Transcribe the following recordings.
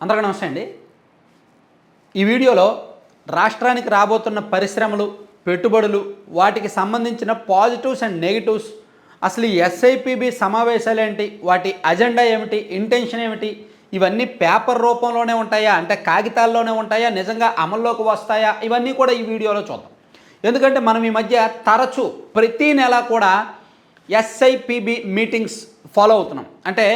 అందరికీ నమస్తే అండి. ఈ వీడియోలో రాష్ట్రానికి రాబోతున్న పరిశ్రమలు పెట్టుబడులు వాటికి సంబంధించిన పాజిటివ్స్ అండ్ నెగిటివ్స్ అసలు ఈ ఎస్ఐపిబి సమావేశాలు ఏంటి వాటి అజెండా ఏమిటి ఇంటెన్షన్ ఏమిటి ఇవన్నీ పేపర్ రూపంలోనే ఉంటాయా అంటే కాగితాల్లోనే ఉంటాయా నిజంగా అమల్లోకి వస్తాయా ఇవన్నీ కూడా ఈ వీడియోలో చూద్దాం. ఎందుకంటే మనం ఈ మధ్య తరచూ ప్రతి నెల కూడా ఎస్ఐపిబి మీటింగ్స్ ఫాలో అవుతున్నాం. అంటే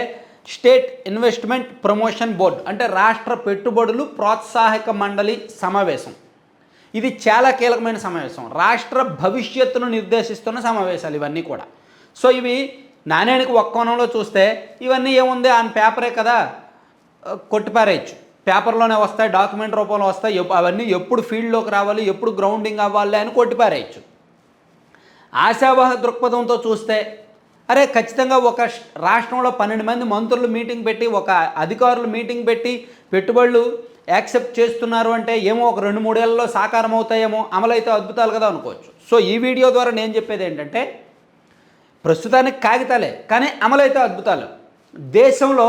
స్టేట్ ఇన్వెస్ట్మెంట్ ప్రమోషన్ బోర్డ్ అంటే రాష్ట్ర పెట్టుబడులు ప్రోత్సాహక మండలి సమావేశం. ఇది చాలా కీలకమైన సమావేశం. రాష్ట్ర భవిష్యత్తును నిర్దేశిస్తున్న సమావేశాలు ఇవన్నీ కూడా. సో ఇవి నాణ్యానికి ఒక్క కోణంలో చూస్తే ఇవన్నీ ఏముంది? ఆయన పేపరే కదా. కొట్టిపారేయచ్చు. పేపర్లోనే వస్తాయి డాక్యుమెంట్ రూపంలో వస్తాయి. అవన్నీ ఎప్పుడు ఫీల్డ్లోకి రావాలి ఎప్పుడు గ్రౌండింగ్ అవ్వాలి అని కొట్టిపారేయచ్చు. ఆశావాహ దృక్పథంతో చూస్తే అరే ఖచ్చితంగా ఒక రాష్ట్రంలో పన్నెండు మంది మంత్రులు మీటింగ్ పెట్టి ఒక అధికారులు మీటింగ్ పెట్టి పెట్టుబడులు యాక్సెప్ట్ చేస్తున్నారు అంటే ఏమో ఒక రెండు మూడేళ్ళలో సాకారం అవుతాయేమో అమలైతే అద్భుతాలు కదా అనుకోవచ్చు. సో ఈ వీడియో ద్వారా నేను చెప్పేది ఏంటంటే ప్రస్తుతానికి కాగితాలే కానీ అమలైతే అద్భుతాలు. దేశంలో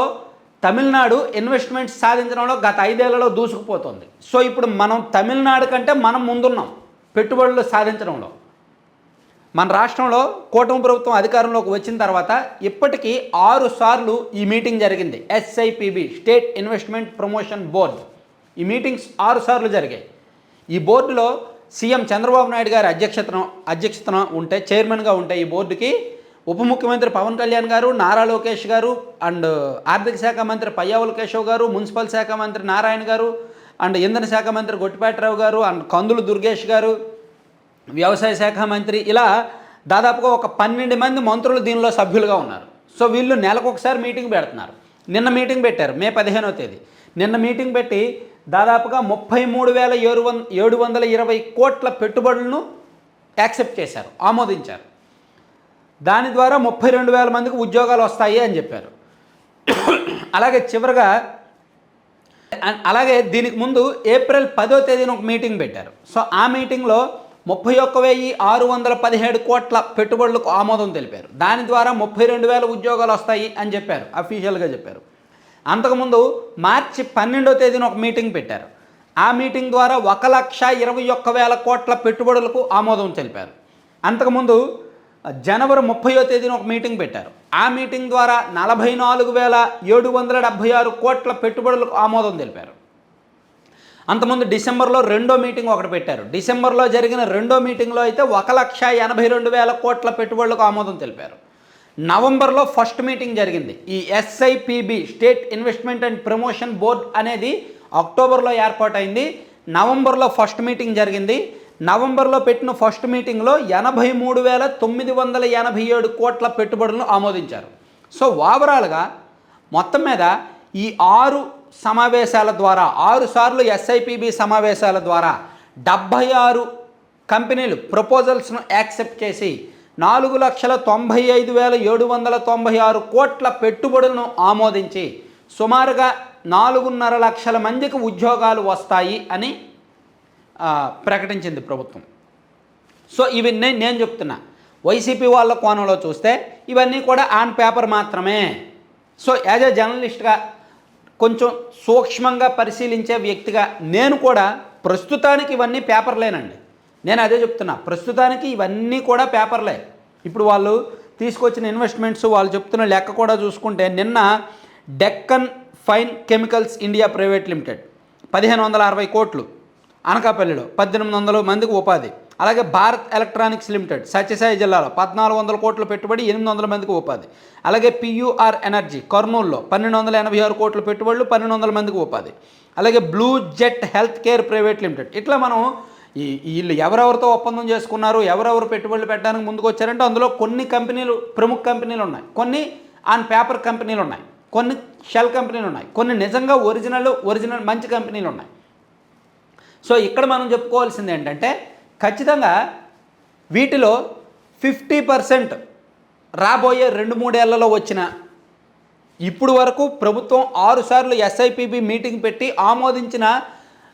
తమిళనాడు ఇన్వెస్ట్మెంట్ సాధించడంలో గత ఐదేళ్ళలో దూసుకుపోతుంది. సో ఇప్పుడు మనం తమిళనాడు కంటే మనం ముందున్నాం పెట్టుబడులు సాధించడంలో. మన రాష్ట్రంలో కూటమి ప్రభుత్వం అధికారంలోకి వచ్చిన తర్వాత ఇప్పటికీ ఆరు సార్లు ఈ మీటింగ్ జరిగింది. SIPB state investment promotion board ఈ మీటింగ్స్ ఆరు సార్లు జరిగాయి. ఈ బోర్డులో సీఎం చంద్రబాబు నాయుడు గారి అధ్యక్షతన అధ్యక్షతన ఉంటే చైర్మన్గా ఉంటే ఈ బోర్డుకి ఉప ముఖ్యమంత్రి పవన్ కళ్యాణ్ గారు నారా లోకేష్ గారు అండ్ ఆర్థిక శాఖ మంత్రి పయ్యావుల కేశవ్ గారు మున్సిపల్ శాఖ మంత్రి నారాయణ గారు అండ్ ఇంధన శాఖ మంత్రి గొట్టిపేటరావు గారు అండ్ కందులు దుర్గేష్ గారు వ్యవసాయ శాఖ మంత్రి ఇలా దాదాపుగా ఒక పన్నెండు మంది మంత్రులు దీనిలో సభ్యులుగా ఉన్నారు. సో వీళ్ళు నెలకు ఒకసారి మీటింగ్ పెడుతున్నారు. నిన్న మీటింగ్ పెట్టారు మే పదిహేనో తేదీ. నిన్న మీటింగ్ పెట్టి దాదాపుగా ముప్పై మూడు వేల ఏడు వంద ఏడు వందల ఇరవై కోట్ల పెట్టుబడులను యాక్సెప్ట్ చేశారు ఆమోదించారు. దాని ద్వారా ముప్పై రెండు వేల మందికి ఉద్యోగాలు వస్తాయి అని చెప్పారు. అలాగే చివరగా అలాగే దీనికి ముందు ఏప్రిల్ పదో తేదీన ఒక మీటింగ్ పెట్టారు. సో ఆ మీటింగ్లో ముప్పై ఒక్క వెయ్యి ఆరు వందల పదిహేడు కోట్ల పెట్టుబడులకు ఆమోదం తెలిపారు. దాని ద్వారా ముప్పై రెండు వేల ఉద్యోగాలు వస్తాయి అని చెప్పారు. అఫీషియల్గా చెప్పారు. అంతకుముందు మార్చి పన్నెండో తేదీన ఒక మీటింగ్ పెట్టారు. ఆ మీటింగ్ ద్వారా ఒక లక్ష ఇరవై ఒక్క వేల కోట్ల పెట్టుబడులకు ఆమోదం తెలిపారు. అంతకుముందు జనవరి ముప్పయో తేదీన ఒక మీటింగ్ పెట్టారు. ఆ మీటింగ్ ద్వారా నలభై నాలుగు వేల ఏడు వందల డెబ్భై ఆరు కోట్ల పెట్టుబడులకు ఆమోదం తెలిపారు. అంతకుముందు డిసెంబర్లో రెండో మీటింగ్ ఒకటి పెట్టారు. డిసెంబర్లో జరిగిన రెండో మీటింగ్లో అయితే ఒక లక్ష ఎనభై రెండు వేల కోట్ల పెట్టుబడులకు ఆమోదం తెలిపారు. నవంబర్లో ఫస్ట్ మీటింగ్ జరిగింది. ఈ SIPB state investment and promotion board అనేది అక్టోబర్లో ఏర్పాటైంది. నవంబర్లో ఫస్ట్ మీటింగ్ జరిగింది. నవంబర్లో పెట్టిన ఫస్ట్ మీటింగ్లో ఎనభై మూడు వేల తొమ్మిది వందల ఎనభై ఏడు కోట్ల పెట్టుబడులను ఆమోదించారు సో ఓవరాల్గా మొత్తం మీద ఈ ఆరు సమావేశాల ద్వారా ఆరు సార్లు ఎస్ఐపిబి సమావేశాల ద్వారా డెబ్భై ఆరు కంపెనీలు ప్రపోజల్స్ను యాక్సెప్ట్ చేసి నాలుగు లక్షల తొంభై ఐదు వేల ఏడు వందల తొంభై ఆరు కోట్ల పెట్టుబడులను ఆమోదించి సుమారుగా నాలుగున్నర లక్షల మందికి ఉద్యోగాలు వస్తాయి అని ప్రకటించింది ప్రభుత్వం. సో ఇవన్నీ నేను నేను చెప్తున్నా. వైసీపీ వాళ్ళ కోణంలో చూస్తే ఇవన్నీ కూడా ఆన్ పేపర్ మాత్రమే. సో యాజ్ ఎ జర్నలిస్ట్గా కొంచెం సూక్ష్మంగా పరిశీలించే వ్యక్తిగా నేను కూడా ప్రస్తుతానికి ఇవన్నీ పేపర్లేనండి. నేను అదే చెప్తున్నా ప్రస్తుతానికి ఇవన్నీ కూడా పేపర్లే. ఇప్పుడు వాళ్ళు తీసుకొచ్చిన ఇన్వెస్ట్మెంట్స్ వాళ్ళు చెప్తున్న లెక్క కూడా చూసుకుంటే నిన్న Deccan fine chemicals India private limited పదిహేను వందల అరవై కోట్లు అనకాపల్లిలో పద్దెనిమిది వందల మందికి ఉపాధి. అలాగే భారత్ ఎలక్ట్రానిక్స్ లిమిటెడ్ సత్యసాయి జిల్లాలో పద్నాలుగు వందల కోట్ల పెట్టుబడి ఎనిమిది వందల మందికి ఉపాధి. అలాగే పియూఆర్ ఎనర్జీ కర్నూలులో పన్నెండు వందల ఎనభై ఆరు కోట్ల పెట్టుబడులు పన్నెండు వందల మందికి ఉపాధి. అలాగే blue jet health care private limited ఇట్లా మనం ఈ వీళ్ళు ఎవరెవరితో ఒప్పందం చేసుకున్నారు ఎవరెవరు పెట్టుబడులు పెట్టడానికి ముందుకు వచ్చారంటే అందులో కొన్ని కంపెనీలు ప్రముఖ కంపెనీలు ఉన్నాయి. కొన్ని ఆన్ పేపర్ కంపెనీలు ఉన్నాయి. కొన్ని షెల్ కంపెనీలు ఉన్నాయి. కొన్ని నిజంగా ఒరిజినల్ ఒరిజినల్ మంచి కంపెనీలు ఉన్నాయి. సో ఇక్కడ మనం చెప్పుకోవాల్సింది ఏంటంటే ఖచ్చితంగా వీటిలో ఫిఫ్టీ పర్సెంట్ రాబోయే రెండు మూడేళ్ళలో వచ్చిన ఇప్పుడు వరకు ప్రభుత్వం ఆరుసార్లు ఎస్ఐపిబి మీటింగ్ పెట్టి ఆమోదించిన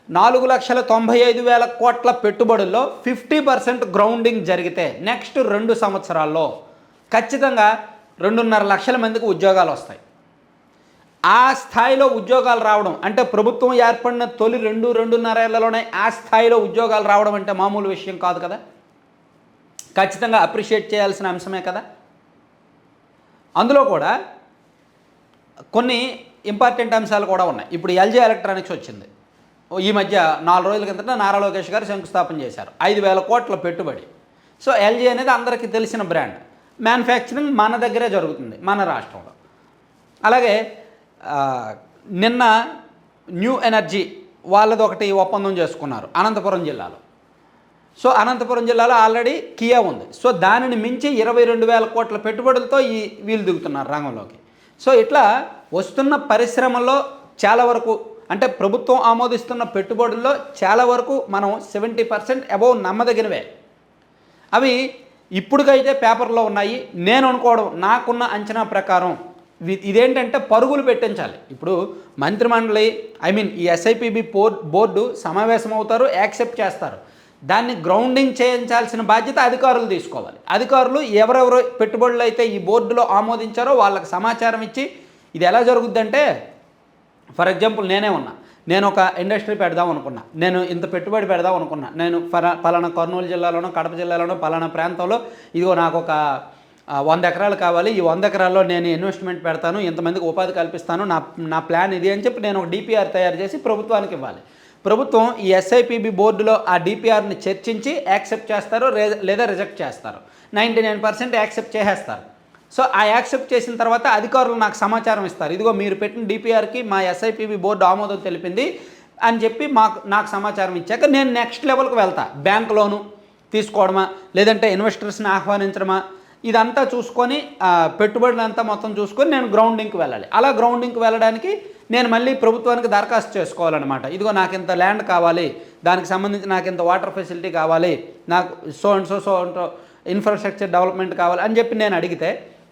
నాలుగు లక్షల తొంభై ఐదు వేల కోట్ల పెట్టుబడుల్లో ఫిఫ్టీ పర్సెంట్ గ్రౌండింగ్ జరిగితే నెక్స్ట్ రెండు సంవత్సరాల్లో ఖచ్చితంగా రెండున్నర లక్షల మందికి ఉద్యోగాలు వస్తాయి. ఆ స్థాయిలో ఉద్యోగాలు రావడం అంటే ప్రభుత్వం ఏర్పడిన తొలి రెండు రెండున్నరేళ్ళలోనే ఆ స్థాయిలో ఉద్యోగాలు రావడం అంటే మామూలు విషయం కాదు కదా? ఖచ్చితంగా అప్రిషియేట్ చేయాల్సిన అంశమే కదా? అందులో కూడా కొన్ని ఇంపార్టెంట్ అంశాలు కూడా ఉన్నాయి. ఇప్పుడు ఎల్జీ ఎలక్ట్రానిక్స్ వచ్చింది. ఈ మధ్య నాలుగు రోజుల కిందట నారా లోకేష్ గారు శంకుస్థాపన చేశారు. ఐదు వేల కోట్ల పెట్టుబడి. సో ఎల్జీ అనేది అందరికీ తెలిసిన బ్రాండ్. మ్యానుఫ్యాక్చరింగ్ మన దగ్గరే జరుగుతుంది మన రాష్ట్రంలో. అలాగే నిన్న న్యూ ఎనర్జీ వాళ్ళది ఒకటి ఒప్పందం చేసుకున్నారు అనంతపురం జిల్లాలో. సో అనంతపురం జిల్లాలో ఆల్రెడీ కియా ఉంది. సో దానిని మించి ఇరవై రెండు వేల కోట్ల పెట్టుబడులతో ఈ వీళ్ళు దిగుతున్నారు రంగంలోకి. సో ఇట్లా వస్తున్న పరిశ్రమల్లో చాలా వరకు అంటే ప్రభుత్వం ఆమోదిస్తున్న పెట్టుబడుల్లో చాలా వరకు మనం సెవెంటీ పర్సెంట్ అబౌవ్ నమ్మదగినవే. అవి ఇప్పుడుకైతే పేపర్లో ఉన్నాయి. నేను అనుకోవడం నాకున్న అంచనా ప్రకారం ఇదేంటంటే పరుగులు పెట్టించాలి. ఇప్పుడు మంత్రిమండలి ఐ మీన్ ఈ ఎస్ఐపిబి బోర్డ్ బోర్డు సమావేశం అవుతారు యాక్సెప్ట్ చేస్తారు. దాన్ని గ్రౌండింగ్ చేయించాల్సిన బాధ్యత అధికారులు తీసుకోవాలి. అధికారులు ఎవరెవరు పెట్టుబడులు అయితే ఈ బోర్డులో ఆమోదించారో వాళ్ళకి సమాచారం ఇచ్చి ఇది ఎలా జరుగుద్దంటే ఫర్ ఎగ్జాంపుల్ నేనే ఉన్నా. నేను ఒక ఇండస్ట్రీ పెడదాం అనుకున్నా. నేను ఇంత పెట్టుబడి పెడదాం అనుకున్నా. నేను ఫలా పలానా కర్నూలు జిల్లాలోనో కడప జిల్లాలోనో పలానా ప్రాంతంలో ఇదిగో నాకు ఒక వంద ఎకరాలు కావాలి. ఈ వంద ఎకరాల్లో నేను ఇన్వెస్ట్మెంట్ పెడతాను ఇంతమందికి ఉపాధి కల్పిస్తాను నా నా ప్లాన్ ఇది అని చెప్పి నేను ఒక డిపిఆర్ తయారు చేసి ప్రభుత్వానికి ఇవ్వాలి. ప్రభుత్వం ఈ ఎస్ఐపిబి బోర్డులో ఆ డిపిఆర్ని చర్చించి యాక్సెప్ట్ చేస్తారు లేదా రిజెక్ట్ చేస్తారు. నైంటీ నైన్ పర్సెంట్ యాక్సెప్ట్ చేసేస్తారు. సో ఆ యాక్సెప్ట్ చేసిన తర్వాత అధికారులు నాకు సమాచారం ఇస్తారు. ఇదిగో మీరు పెట్టిన డిపిఆర్కి మా ఎస్ఐపిబి బోర్డు ఆమోదం తెలిపింది అని చెప్పి మాకు నాకు సమాచారం ఇచ్చాక నేను నెక్స్ట్ లెవెల్కి వెళ్తా. బ్యాంక్ లోను తీసుకోవడమా లేదంటే ఇన్వెస్టర్స్ని ఆహ్వానించడమా ఇదంతా చూసుకొని పెట్టుబడులంతా మొత్తం చూసుకొని నేను గ్రౌండింగ్కి వెళ్ళాలి. అలా గ్రౌండింగ్కి వెళ్ళడానికి నేను మళ్ళీ ప్రభుత్వానికి దరఖాస్తు చేసుకోవాలన్నమాట. ఇదిగో నాకు ఇంత ల్యాండ్ కావాలి దానికి సంబంధించి నాకు ఇంత వాటర్ ఫెసిలిటీ కావాలి నాకు so and so so and infrastructure development కావాలి అని చెప్పి నేను అడిగితే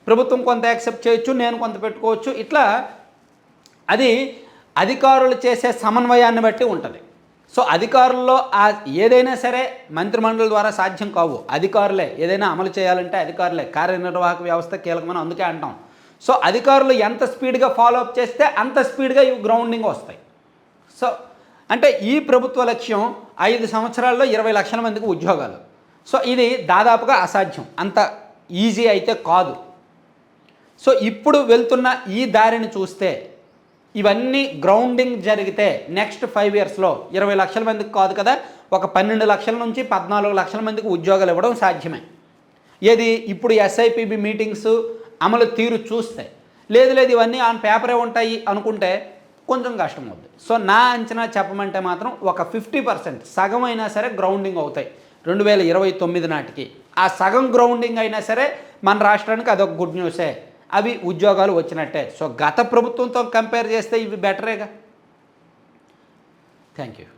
ప్రభుత్వం కొంత యాక్సెప్ట్ చేయొచ్చు నేను కొంత పెట్టుకోవచ్చు. ఇట్లా అది అధికారులు చేసే సమన్వయాన్ని బట్టి ఉంటుంది. సో అధికారుల్లో ఆ ఏదైనా సరే మంత్రిమండలి ద్వారా సాధ్యం కావు. అధికారులే ఏదైనా అమలు చేయాలంటే అధికారులే. కార్యనిర్వాహక వ్యవస్థ కీలకమని అందుకే అంటాం. సో అధికారులు ఎంత స్పీడ్గా ఫాలో అప్ చేస్తే అంత స్పీడ్గా ఇవి గ్రౌండింగ్ వస్తాయి. సో అంటే ఈ ప్రభుత్వ లక్ష్యం ఐదు సంవత్సరాల్లో ఇరవై లక్షల మందికి ఉద్యోగాలు. సో ఇది దాదాపుగా అసాధ్యం. అంత ఈజీ అయితే కాదు. సో ఇప్పుడు వెళ్తున్న ఈ దారిని చూస్తే ఇవన్నీ గ్రౌండింగ్ జరిగితే నెక్స్ట్ ఫైవ్ ఇయర్స్లో ఇరవై లక్షల మందికి కాదు కదా ఒక పన్నెండు లక్షల నుంచి పద్నాలుగు లక్షల మందికి ఉద్యోగాలు ఇవ్వడం సాధ్యమే. ఏది? ఇప్పుడు ఎస్ఐపిబి మీటింగ్స్ అమలు తీరు చూస్తే. లేదు లేదు ఇవన్నీ ఆన్ పేపరే ఉంటాయి అనుకుంటే కొంచెం కష్టం అవుతుంది సో నా అంచనా చెప్పమంటే మాత్రం ఒక ఫిఫ్టీ పర్సెంట్ సగం అయినా సరే గ్రౌండింగ్ అవుతాయి. రెండు వేల ఇరవై తొమ్మిది నాటికి. ఆ సగం గ్రౌండింగ్ అయినా సరే మన రాష్ట్రానికి అదొక గుడ్ న్యూసే. అవి ఉద్యోగాలు వచ్చినట్టే. సో గత ప్రభుత్వంతో కంపేర్ చేస్తే ఇవి బెటరేగా థ్యాంక్ యూ